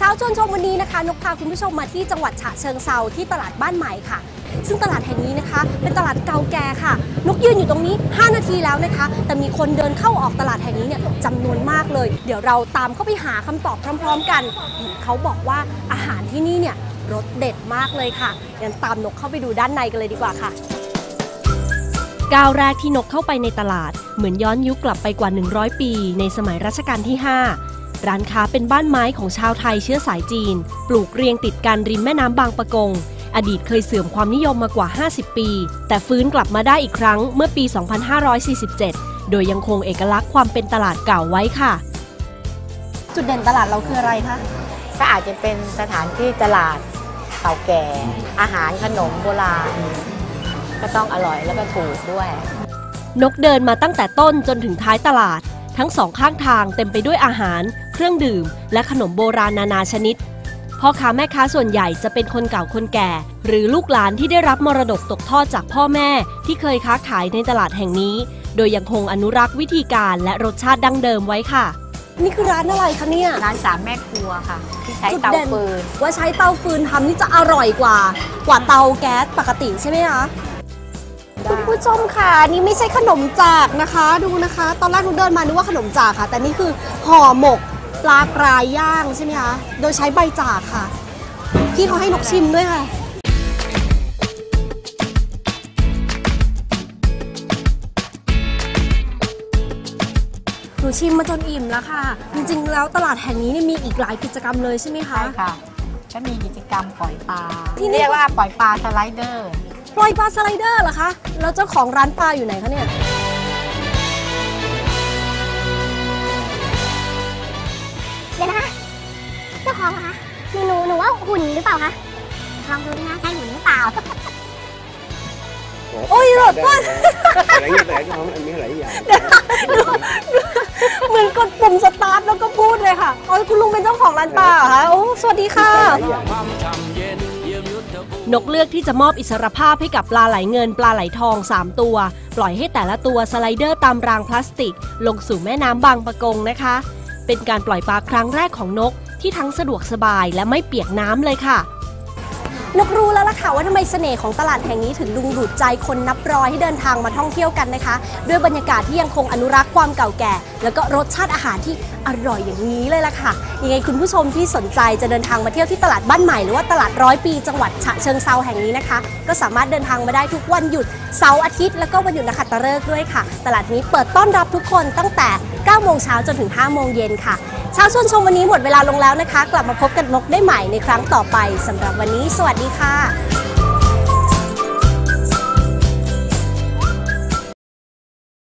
เช้าชวนชมวันนี้นะคะนกพาคุณผู้ชมมาที่จังหวัดฉะเชิงเซาที่ตลาดบ้านใหม่ค่ะ ซึ่งตลาดแห่งนี้นะคะ เป็นตลาดเก่าแก่ค่ะ นกยืนอยู่ตรงนี้ 5 นาทีแล้วนะคะ แต่มีคนเดินเข้าออกตลาดแห่งนี้เนี่ยจำนวนมากเลย เดี๋ยวเราตามเข้าไปหาคำตอบพร้อม ๆ กัน เห็นเขาบอกว่าอาหารที่นี่เนี่ยรสเด็ดมากเลยค่ะงั้นตามนกเข้าไปดูด้านในกันเลยดีกว่าค่ะก้าวแรกที่นกเข้าไปในตลาด เหมือนย้อนยุคกลับไปกว่า 100 ปี ในสมัยรัชกาลที่ 5 ร้านค้าเป็นบ้านไม้ของชาวไทยเชื้อสายจีน ปลูกเรียงติดกันริมแม่น้ำบางปะกง อดีตเคยเสื่อมความนิยมมากว่า 50 ปี แต่ฟื้นกลับมาได้อีกครั้งเมื่อปี 2547 โดยยังคงเอกลักษณ์ความเป็นตลาดเก่าไว้ค่ะ จุดเด่นตลาดเราคืออะไรคะ ก็อาจจะเป็นสถานที่ตลาดเก่าแก่ อาหารขนมโบราณ ก็ต้องอร่อยแล้วก็ถูกด้วย นกเดินมาตั้งแต่ต้นจนถึงท้ายตลาด ทั้งสองข้างทางเต็มไปด้วยอาหาร เครื่องดื่ม และขนมโบราณนานาชนิดพ่อค้าแม่ค้าส่วนใหญ่จะเป็นคนเก่าคนแก่ หรือลูกหลานที่ได้รับมรดกตกทอดจากพ่อแม่ที่เคยค้าขายในตลาดแห่งนี้ โดยยังคงอนุรักษ์วิธีการและรสชาติดั้งเดิมไว้ค่ะ นี่คือร้านอะไรคะเนี่ยร้านสามแม่ครัวค่ะ ที่ใช้จุดเตาเด่นฟืนว่าใช้เตาฟืนทำนี่จะอร่อยกว่า กว่าเตาแก๊สปกติใช่ไหมคะคุณผู้ชมค่ะอันนี่ไม่ใช่ขนมจากนะคะ ดูนะคะ ตอนแรกหนูเดินมานึกว่าขนมจากค่ะ แต่นี่คือห่อหมก ปลากรายย่างใช่ไหมคะ โดยใช้ใบจากค่ะ พี่เขาให้นกชิมด้วยค่ะ หนูชิมมาจนอิ่มแล้วค่ะ จริงๆ แล้วตลาดแห่งนี้นี่มีอีกหลายกิจกรรมเลยใช่ไหมคะ ใช่ค่ะก็มีกิจกรรมปล่อยปลาที่นี่เรียกว่าปล่อยปลาสไลเดอร์ ปล่อยปลาสไลเดอร์เหรอคะ แล้วเจ้าของร้านปลาอยู่ไหนคะเนี่ยาของเหรอคะหนูหนูหนูว่าหุ่นหรือเปล่าคะลองดูนะใช่หุ่นหรือเปล่า โอ้ยแบบว่าอะไรเงี้ยแต่ก็อันนี้หลายอย่างเหมือนกดปุ่มสตาร์ทแล้วก็พูดเลยค่ะอ๋อคุณลุงเป็นเจ้าของร้านปลาเหรอคะโอ้สวัสดีค่ะ หลายอย่างนกเลือกที่จะมอบอิสรภาพให้กับปลาไหลเงินปลาไหลทอง 3 ตัว ปล่อยให้แต่ละตัวสไลเดอร์ตามรางพลาสติก ลงสู่แม่น้ำบางปะกงนะคะ เป็นการปล่อยปลาครั้งแรกของนก ที่ทั้งสะดวกสบายและไม่เปียกน้ำเลยค่ะ นกรู้แล้วล่ะค่ะว่าทำไมเสน่ห์ของตลาดแห่งนี้ถึงดึงดูดใจคนนับร้อยให้เดินทางมาท่องเที่ยวกันนะคะ ด้วยบรรยากาศที่ยังคงอนุรักษ์ความเก่าแก่ แล้วก็รสชาติอาหารที่อร่อยอย่างนี้เลยล่ะค่ะยังไงคุณผู้ชมที่สนใจจะเดินทางมาเที่ยวที่ตลาดบ้านใหม่ หรือว่าตลาดร้อยปีจังหวัดฉะเชิงเซาแห่งนี้นะคะ ก็สามารถเดินทางมาได้ทุกวันหยุดเสาร์อาทิตย์แล้วก็วันหยุดนักขัตฤกษ์ด้วยค่ะ ตลาดนี้เปิดต้อนรับทุกคนตั้งแต่9โมงเช้าจนถึง5โมงเย็นค่ะ เช้าชวนชมวันนี้หมดเวลาลงแล้วนะคะ กลับมาพบกันนกได้ใหม่ในครั้งต่อไปสำหรับวันนี้ สวัสดีค่ะ